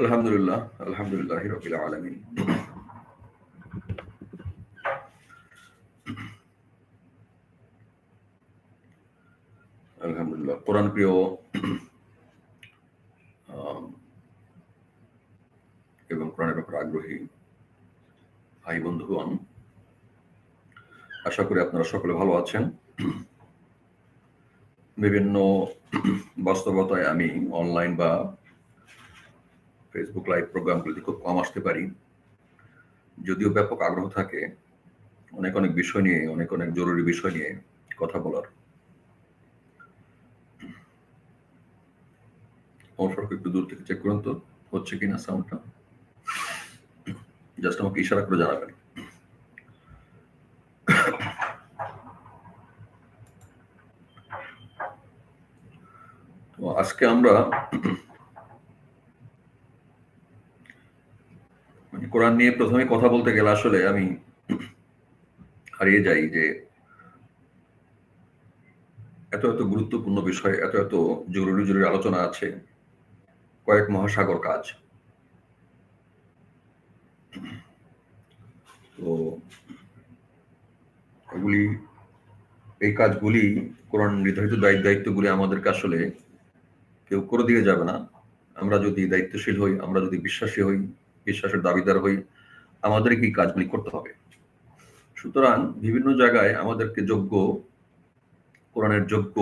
আলহামদুলিল্লাহ আলহামদুলিল্লাহ রবিল আলমিন। আলহামদুলিল্লাহ, কোরআন প্রিয় এবং কোরআনের ব্যাপারে আগ্রহী ভাই বন্ধুগণ, আশা করি আপনারা সকলে ভালো আছেন। বিভিন্ন বাস্তবতায় আমি অনলাইন বা ফেসবুক লাইভ প্রোগ্রামগুলিতে খুব কম আসতে পারি। যদিও ব্যাপক আগ্রহ থাকে, অনেক অনেক বিষয় নিয়ে, অনেক অনেক জরুরি বিষয় নিয়ে কথা বলার। একটু দূর থেকে চেক করুন তো, হচ্ছে কিনা সাউন্ডটা জাস্ট আমাকে ইশারা করে জানাবেন। তো আজকে আমরা কোরআন নিয়ে প্রথমে কথা বলতে গেলে আসলে আমি হারিয়ে যাই যে এত এত গুরুত্বপূর্ণ বিষয়, এত এত জরুরি জরুরি আলোচনা আছে, কয়েক মহাসাগর কাজ। তো এগুলি, এই কাজগুলি, কোরআন নির্ধারিত দায়িত্ব দায়িত্বগুলি আমাদেরকে আসলে কেউ করে দিয়ে যাবে না। আমরা যদি দায়িত্বশীল হই, আমরা যদি বিশ্বাসী হই বিশ্বাসের দাবিদার হই আমাদেরকে এই কাজগুলি করতে হবে। সুতরাং বিভিন্ন জায়গায় আমাদেরকে যোগ্য, কোরআনের যোগ্য,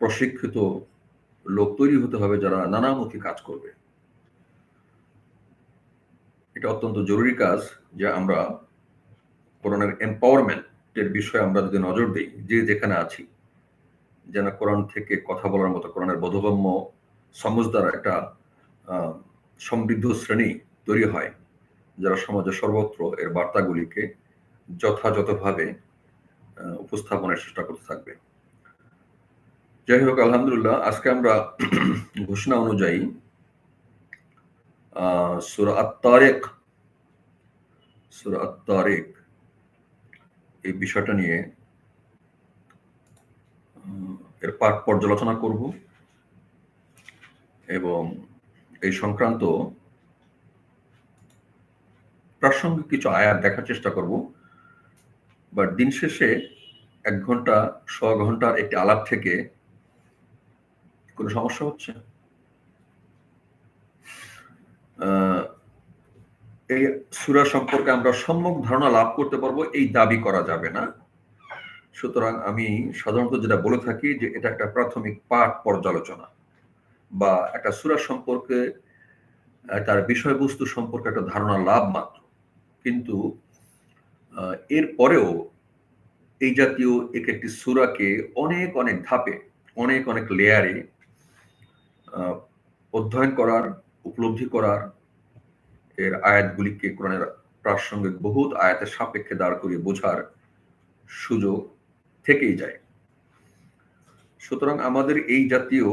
প্রশিক্ষিত লোক তৈরি হতে হবে যারা নানামুখী কাজ করবে। এটা অত্যন্ত জরুরি কাজ যে আমরা কোরআনের এম্পাওয়ারমেন্টের বিষয়ে আমরা যদি নজর দিই, যে যেখানে আছি, যেন কোরআন থেকে কথা বলার মতো, কোরআনের বোধগম্য সমজদার একটা সমৃদ্ধ শ্রেণি তৈরি হয়, যারা সমাজের সর্বত্র এর বার্তাগুলিকে যথাযথভাবে উপস্থাপনের চেষ্টা করতে থাকবে। যাই হোক, আলহামদুলিল্লাহ, আজকে আমরা ঘোষণা অনুযায়ী সুরা আত্মারেক সুরা আত্মারেক এই বিষয়টা নিয়ে এর পাঠ পর্যালোচনা করব এবং এই সংক্রান্ত প্রাসঙ্গিক কিছু আয়াত দেখার চেষ্টা করব। বা দিন শেষে এক ঘণ্টা ছ ঘণ্টার একটি আলাপ থেকে কোনো সমস্যা হচ্ছে? এই সুরা সম্পর্কে আমরা সম্যক ধারণা লাভ করতে পারব, এই দাবি করা যাবে না। সুতরাং আমি সাধারণত যেটা বলে থাকি যে এটা একটা প্রাথমিক পাঠ পর্যালোচনা। বা একটা সুরা সম্পর্কে তার বিষয়বস্তু সম্পর্কে একটা ধারণা লাভ মাত্র। কিন্তু এর পরেও এই জাতীয় এক একটি সুরাকে অনেক অনেক ধাপে, অনেক অনেক লেয়ারে অধ্যয়ন করার, উপলব্ধি করার এর আয়াতগুলিকে কোরআনের প্রাসঙ্গিক বহুত আয়াতের সাপেক্ষে দাঁড় করিয়ে বোঝার সুযোগ থেকেই যায়। সুতরাং আমাদের এই জাতীয়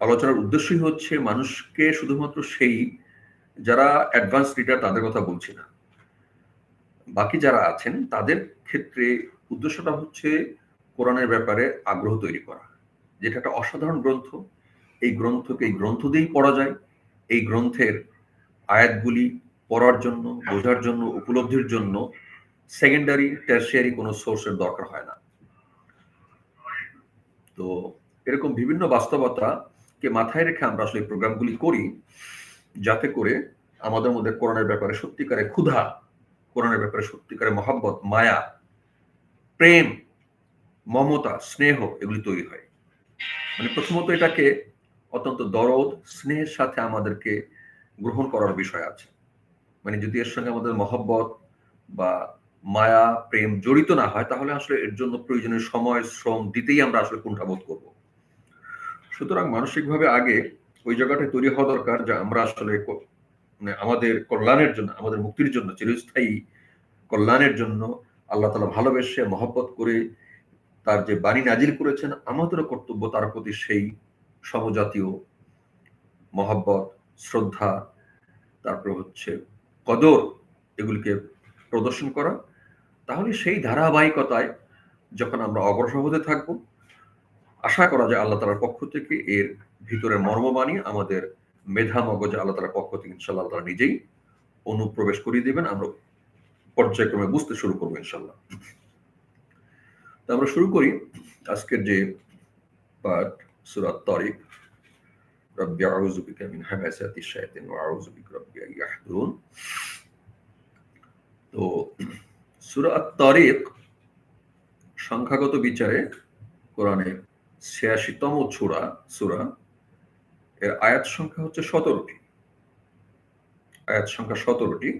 আলোচনার উদ্দেশ্যই হচ্ছে মানুষকে শুধুমাত্র সেই যারা অ্যাডভান্স রিডার তাদের কথা বলছি না। বাকি যারা আছেন, তাদের ক্ষেত্রে উদ্দেশ্যটা হচ্ছে কোরআনের ব্যাপারে আগ্রহ তৈরি করা, যেটা একটা অসাধারণ গ্রন্থ। এই গ্রন্থকে, এই গ্রন্থ দিয়েই পড়া যায়। এই গ্রন্থের আয়াতগুলি পড়ার জন্য, বোঝার জন্য, উপলব্ধির জন্য সেকেন্ডারি টার্সিয়ারি কোনো সোর্সের দরকার হয় না। তো এরকম বিভিন্ন বাস্তবতাকে মাথায় রেখে আমরা আসলে প্রোগ্রামগুলি করি, যাতে করে আমাদের মধ্যে কোরআনের ব্যাপারে সত্যিকারে ক্ষুধা কোরআনের ব্যাপারে সত্যিকারে মহাব্বত, মায়া, প্রেম, মমতা, স্নেহ এগুলি তৈরি হয়। মানে প্রথমত এটাকে অত্যন্ত দরদ, স্নেহের সাথে আমাদেরকে গ্রহণ করার বিষয় আছে। মানে যদি এর সঙ্গে আমাদের মহব্বত বা মায়া, প্রেম জড়িত না হয়, তাহলে আসলে এর জন্য প্রয়োজনীয় সময়, শ্রম দিতেই আমরা আসলে কুণ্ঠাবোধ করব। সুতরাং মানসিকভাবে আগে ওই জায়গাটা তৈরি হওয়া দরকার যে আমরা আসলে মানে আমাদের কল্যাণের জন্য, আমাদের মুক্তির জন্য, চিরস্থায়ী কল্যাণের জন্য আল্লাহ তালা ভালোবেসে, মহব্বত করে তার যে বাণী নাজিল করেছেন, আমাদেরও কর্তব্য তার প্রতি সেই সমজাতীয় মহব্বত, শ্রদ্ধা, তারপর হচ্ছে কদর, এগুলিকে প্রদর্শন করা, তাহলে সেই ধারাবাহিকতায় যখন আমরা অগ্রসর হতে থাকব, আশা করা যায় আল্লাহ তালার পক্ষ থেকে এর ভিতরে মর্মবাণী আমাদের মেধা মগজ আল্লাহ তালার পক্ষ থেকে ইনশাল্লাহ তারা নিজেই অনুপ্রবেশ করিয়ে দেবেন, আমরা পর্যায়ক্রমে বুঝতে শুরু করব ইনশাল্লাহ তা আমরা শুরু করি আজকের যে পাঠ সুরাত তারিক রব্বি আউযু বিকা মিন হামাসাতিশ শাইতানি ওয়া আউযু বিকা রব্বি আন তো সুরা তারিক সংখ্যাগত বিচারে কোরআনের ছিয়াশিতম ছুরা সুরা, এর আয়াত সংখ্যা হচ্ছে সতেরোটি। আয়াত সংখ্যা সতেরোটি।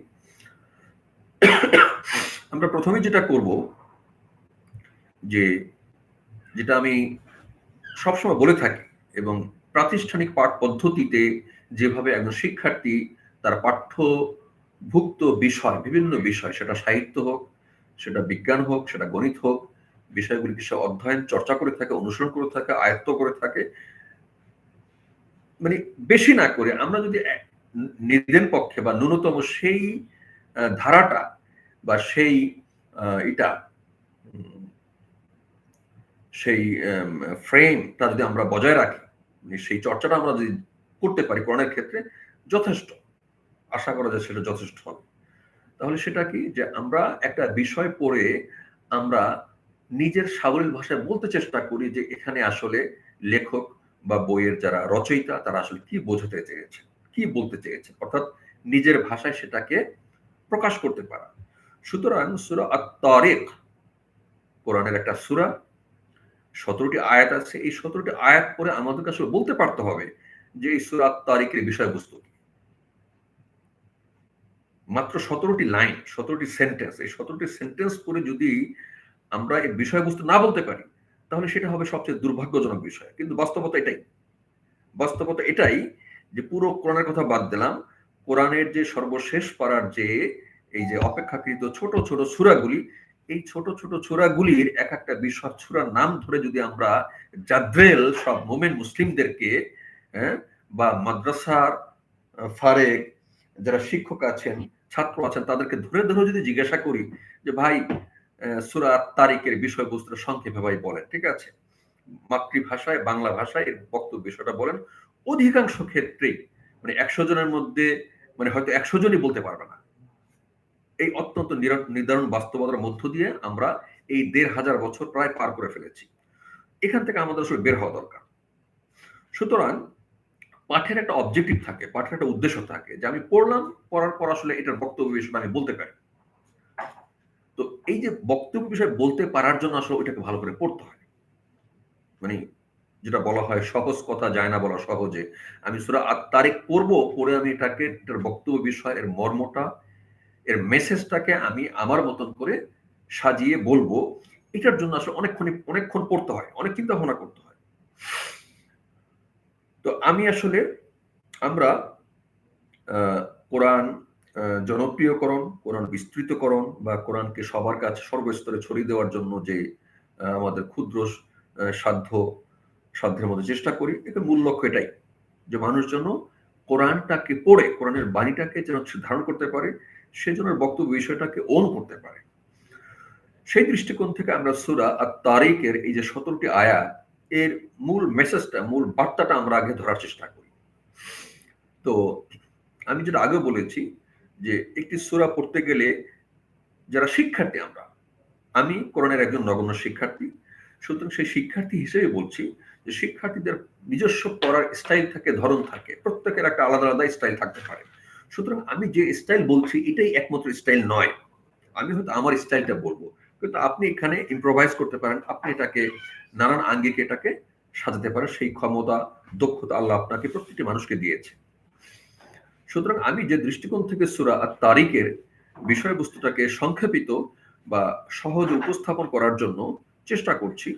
আমরা প্রথমে যেটা করব, যে যেটা আমি সবসময় বলে থাকি এবং প্রাতিষ্ঠানিক পাঠ পদ্ধতিতে যেভাবে একজন শিক্ষার্থী তার পাঠ্যভুক্ত বিষয়, বিভিন্ন বিষয়, সেটা সাহিত্য হোক, সেটা বিজ্ঞান হোক, সেটা গণিত হোক, বিষয়গুলিকে সে অধ্যয়ন, চর্চা করে থাকে, অনুসরণ করে থাকে, আয়ত্ত করে থাকে। মানে বেশি না করে আমরা যদি নিজের পক্ষে বা ন্যূনতম সেই ধারাটা বা সেই এটা সেই ফ্রেমটা যদি আমরা বজায় রাখি, সেই চর্চাটা আমরা যদি করতে পারি কোরআনের ক্ষেত্রে যথেষ্ট। আশা করা যায় সেটা যথেষ্ট হবে। তাহলে সেটা কি? যে আমরা একটা বিষয় পড়ে আমরা নিজের সাবলীল ভাষায় বলতে চেষ্টা করি যে এখানে আসলে লেখক বা বইয়ের যারা রচয়িতা, তারা আসলে কি বোঝাতে চেয়েছে, কি বলতে চেয়েছে? অর্থাৎ নিজের ভাষায় সেটাকে প্রকাশ করতে পারা। সুতরাং সুরা আত্মারেক কোরআনের একটা সুরা, সতেরোটি আয়াত আছে। এই সতেরোটি আয়াত পরে আমাদেরকে আসলে বলতে পারতে হবে যে এই সুরা তারিখের বিষয়বস্তু মাত্র সতেরোটি লাইন সতেরোটি সেন্টেন্স এই সতেরোটি সেন্টেন্স করে যদি আমরা এই বিষয়বস্তু না বলতে পারি, তাহলে সেটা হবে সবচেয়ে দুর্ভাগ্যজনক বিষয়। কিন্তু বাস্তবতা এটাই। বাস্তবতা এটাই যে পুরো কোরআনের কথা বাদ দিলাম, কোরআনের যে সর্বশেষ পাড়ার যে এই যে অপেক্ষাকৃত ছোট ছোট সুরাগুলি, এই ছোট ছোট ছোরাগুলির এক একটা বিষয় ছোড়ার নাম ধরে যদি আমরা জাদ্রেল সব মোমেন মুসলিমদেরকে হ্যাঁ বা মাদ্রাসার ফারেক, যারা শিক্ষক আছেন ছাত্র আছেন, তাদেরকে ধরে ধরে যদি জিজ্ঞাসা করি যে, ভাই সুরা তারিখের বিষয়বস্তু সংক্ষেপে ভাই বলেন। ঠিক আছে? মাতৃভাষায়, বাংলা ভাষায় এর বক্তব্য বিষয়টা বলেন। অধিকাংশ ক্ষেত্রেই মানে একশো জনের মধ্যে মানে হয়তো একশো জনই বলতে পারবে না। এই অত্যন্ত নির্ধারণ বাস্তবতার মধ্য দিয়ে আমরা এই দেড় হাজার বছর প্রায় পার করে ফেলেছি। এখান থেকে আমাদের আসলে বের হওয়া দরকার। সুতরাং পাঠের একটা অবজেক্টিভ থাকে, পাঠের একটা উদ্দেশ্য থাকে যে আমি পড়লাম, পড়ার পর আসলে এটার বক্তব্য বিষয়ে আমি বলতে পারি। তো এই যে বক্তব্য বিষয় বলতে পারার জন্য আসলে ওইটাকে ভালো করে পড়তে হয়। মানে যেটা বলা হয়, সহজ কথা যায় না বলা সহজে। আমি সুরা আট তারিখ পড়ব, পড়ে আমি এটাকে, এটার বক্তব্য বিষয়, এর মর্মটা, এর মেসেজটাকে আমি আমার মতন করে সাজিয়ে বলব। এটার জন্য আসলে অনেকক্ষণ অনেকক্ষণ পড়তে হয়, অনেক চিন্তা ভাবনা করতে হয়। তো আমি আসলে আমরা কোরআন জনপ্রিয়করণ, কোরআন বিস্তৃতকরণ বা কোরআনকে সবার কাছে সর্বস্তরে ছড়িয়ে দেওয়ার জন্য যে আমাদের ক্ষুদ্র সাধ্য, সাধ্যের মধ্যে চেষ্টা করি এটা মূল লক্ষ্য এটাই যে মানুষ যেন কোরআনটাকে পড়ে, কোরআনের বাণীটাকে যেন ধারণ করতে পারে সেজন্য বক্তব্য বিষয়টাকে ওন করতে পারে। সেই দৃষ্টিকোণ থেকে আমরা সুরা আর তারিখের এই যে সতেরোটি আয়া এর মূল মেসেজটা মূল বার্তাটা আমরা আগে ধরার চেষ্টা করি। তো আমি যেটা আগে বলেছি যে একটি সুরা পড়তে গেলে যারা শিক্ষার্থী আমরা, আমি কোরআনের একজন নগণ্য শিক্ষার্থী, সুতরাং সেই শিক্ষার্থী হিসেবে বলছি যে শিক্ষার্থীদের নিজস্ব পড়ার স্টাইল থাকে, ধরন থাকে, প্রত্যেকের একটা আলাদা আলাদা স্টাইল থাকতে পারে। সুতরাং আমি যে স্টাইল বলছি, এটাই একমাত্র স্টাইল নয়। আমি হয়তো আমার স্টাইলটা বলব। কিন্তু আপনি এখানে ইম্প্রোভাইজ করতে পারেন। আপনি এটাকে নানান আঙ্গিকে এটাকে সাজাতে পারেন। সেই ক্ষমতা, দক্ষতা আল্লাহ আপনাকে প্রত্যেকটি মানুষকে দিয়েছে। সুতরাং আমি যে দৃষ্টিকোণ থেকে সুরা আর তারিখের বিষয়বস্তুটাকে সংক্ষেপিত বা সহজে উপস্থাপন করার জন্য চেষ্টা করছি,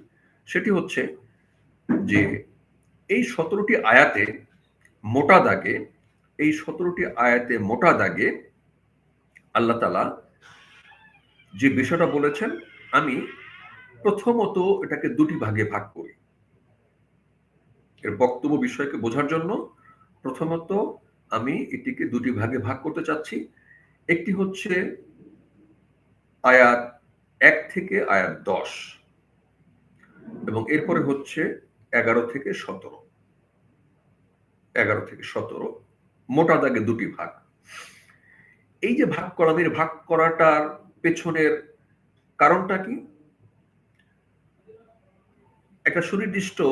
সেটি হচ্ছে যে এই সতেরোটি আয়াতে মোটা দাগে, এই সতেরোটি আয়াতে মোটা দাগে আল্লাহ তালা যে বিষয়টা বলেছেন, আমি প্রথমত এটাকে দুটি ভাগে ভাগ করি। এর বক্তব্য বিষয়কে বোঝার জন্য প্রথমত আমি এটিকে দুটি ভাগে ভাগ করতে চাচ্ছি। একটি হচ্ছে আয়াত এক থেকে আয়াত দশ এবং এরপরে হচ্ছে এগারো থেকে সতেরো। এগারো থেকে সতেরো, মোটা দাগে দুটি ভাগ। এই যে ভাগ করা ভাগ করাটার পেছনের কারণটা কি? একটা সুনির্দিষ্ট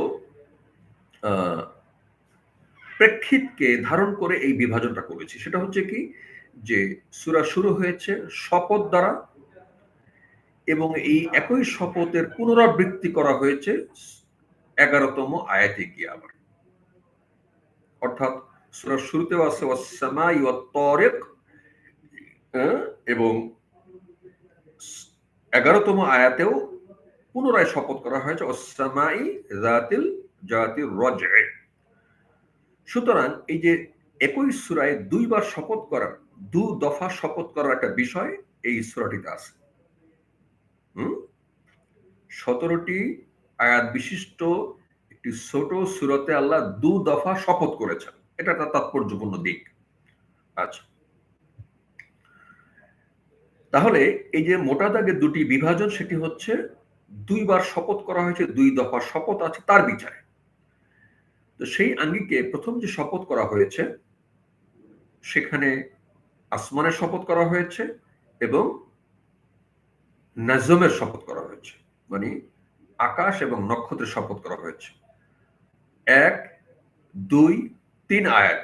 প্রেক্ষিতকে ধারণ করে এই বিভাজনটা করেছি। সেটা হচ্ছে কি? যে সুরা শুরু হয়েছে শপথ দ্বারা এবং এই একই শপথের পুনরাবৃত্তি করা হয়েছে এগারোতম আয়াতে গিয়ে আবার অর্থাৎ সুরার শুরুতেও আছে তরেক এবং এগারোতম আয়াতেও পুনরায় শপথ করা হয়েছে ওসামাই জাতিল জাতির রজে সুতরাং এই যে একই সুরায় দুইবার শপথ করার দু দফা শপথ করার একটা বিষয় এই সুরাটিতে আছে। হুম? সতেরোটি আয়াত বিশিষ্ট একটি ছোট সুরতে আল্লাহ দু দফা শপথ করেছেন। এটা একটা তাৎপর্যপূর্ণ দিক। আচ্ছা। তাহলে এই যে মোটা দাগের দুটি বিভাজন, সেটি হচ্ছে দুইবার শপথ করা হয়েছে, দুই দফা শপথ আছে, তার বিচারে। তো সেই আঙ্গিকে প্রথম যে শপথ করা হয়েছে, সেখানে আসমানের শপথ করা হয়েছে এবং নাজমের শপথ করা হয়েছে। মানে আকাশ এবং নক্ষত্রের শপথ করা হয়েছে। এক, দুই, তিন আয়াত।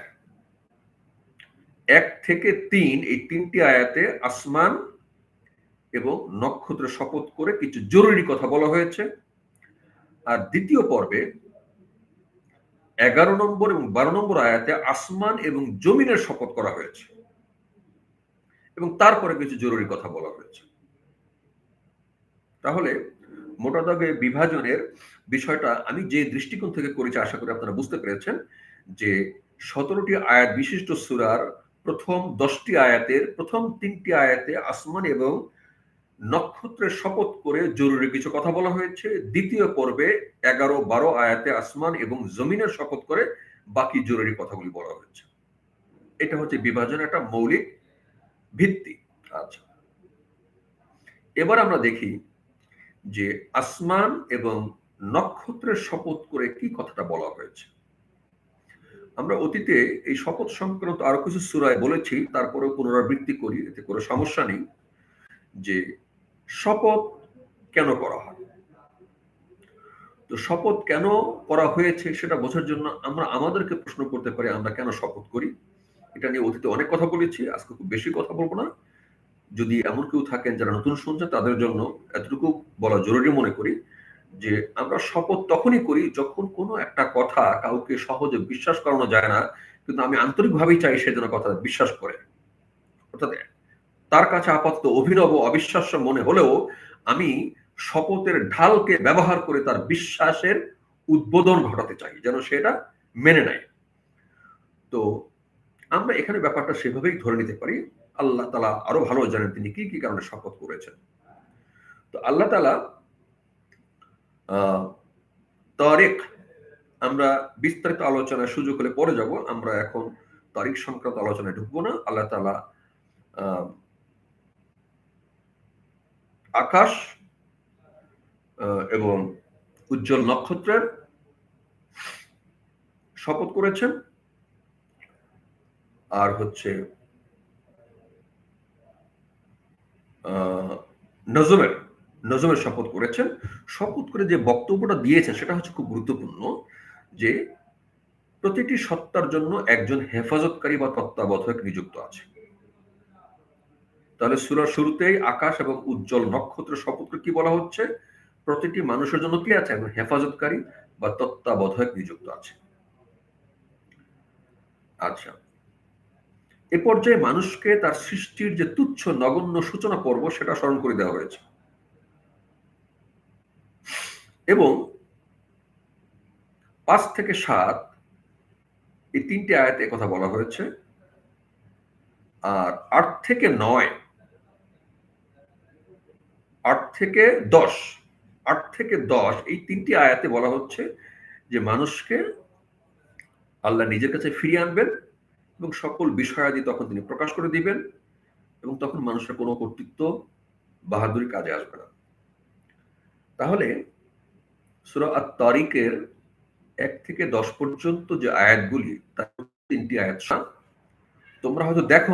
এক থেকে তিন, এই তিনটি আয়াতে আসমান এবং নক্ষত্র শপথ করে কিছু জরুরি কথা বলা হয়েছে। আর দ্বিতীয় পর্বে এগারো নম্বর এবং বারো নম্বর আয়াতে আসমান এবং জমিনের শপথ করা হয়েছে এবং তারপরে কিছু জরুরি কথা বলা হয়েছে। তাহলে মোটা দাগে বিভাজনের বিষয়টা আমি যে দৃষ্টিকোণ থেকে করেছি আশা করি আপনারা বুঝতে পেরেছেন যে সতেরোটি আয়াত বিশিষ্ট সুরার প্রথম দশটি আয়াতের প্রথম তিনটি আয়াতে আসমান এবং নক্ষত্রের শপথ করে জরুরি কিছু কথা বলা হয়েছে। দ্বিতীয় পর্বে এগারো বারো আয়াতে আসমান এবং জমিনের শপথ করে বাকি জরুরি কথাগুলি বলা হয়েছে। এটা হচ্ছে বিভাজনের একটা মৌলিক ভিত্তি। আচ্ছা। এবার আমরা দেখি যে আসমান এবং নক্ষত্রের শপথ করে কি কথাটা বলা হয়েছে। আমরা অতীতে এই শপথ সংক্রান্ত আরও কিছু সুরায় বলেছি তারপরে পুনরাবৃত্তি করি, এতে কোনো সমস্যা নেই যে শপথ কেন করা হয়? তো শপথ কেন করা হয়েছে সেটা বোঝার জন্য আমরা আমাদেরকে প্রশ্ন করতে পারি, আমরা কেন শপথ করি? এটা নিয়ে অতীতে অনেক কথা বলেছি, আজকে খুব বেশি কথা বলব না। যদি এমন কেউ থাকেন যারা নতুন শুনছেন, তাদের জন্য এতটুকু বলা জরুরি মনে করি যে, আমরা শপথ তখনই করি যখন কোনো একটা কথা কাউকে সহজে বিশ্বাস করানো যায় না, কিন্তু আমি আন্তরিকভাবেই চাই সে যেন কথা বিশ্বাস করে। অর্থাৎ তার কাছে আপাতত অভিনব অবিশ্বাস্য মনে হলেও আমি শপথের ঢালকে ব্যবহার করে তার বিশ্বাসের উদ্বোধন ঘটাতে চাই, যেন সেটা মেনে নেয়। তো আমরা এখানে ব্যাপারটা সেভাবেই ধরে নিতে পারি। আল্লাহ তালা আরও ভালো জানেন তিনি কি কি কারণে শপথ করেছেন। তো আল্লাহ তালা তারিখ, আমরা বিস্তারিত আলোচনার সুযোগ হলে পরে যাব। আমরা এখন তারিখ সংক্রান্ত আলোচনায় ঢুকবো না। আল্লাহ তালা আকাশ এবং উজ্জ্বল নক্ষত্রের শপথ করেছেন। আর হচ্ছে নজমের নজমের শপথ করেছেন। শপথ করে যে বক্তব্যটা দিয়েছেন, সেটা হচ্ছে খুব গুরুত্বপূর্ণ যে প্রতিটি সত্তার জন্য একজন হেফাজতকারী বা তত্ত্বাবধায়ক নিযুক্ত আছে। তাহলে সুরার শুরুতেই আকাশ এবং উজ্জ্বল নক্ষত্র শপথ কি বলা হচ্ছে? প্রতিটি মানুষের জন্য কি আছে? একজন হেফাজতকারী বা তত্ত্বাবধায়ক নিযুক্ত আছে। আচ্ছা। এ পর্যায়ে মানুষকে তার সৃষ্টির যে তুচ্ছ নগণ্য সূচনা পর্ব সেটা স্মরণ করে দেওয়া হয়েছে। এবং পাঁচ থেকে সাত এই তিনটি আয়াতে কথা বলা হয়েছে। আর আট থেকে নয় থেকে দশ। আট থেকে দশ, এই তিনটি আয়াতে বলা হচ্ছে যে মানুষকে আল্লাহ নিজের কাছে ফিরিয়ে আনবেন এবং সকল বিষয়াদি তখন তিনি প্রকাশ করে দিবেন এবং তখন মানুষের কোনো কর্তৃত্ব বাহাদুরি কাজে আসবে না। তাহলে সুরা আত তারিকের এক থেকে দশ পর্যন্ত যে আয়াতগুলি, তার তিনটি আয়াত তোমরা হয়তো দেখো না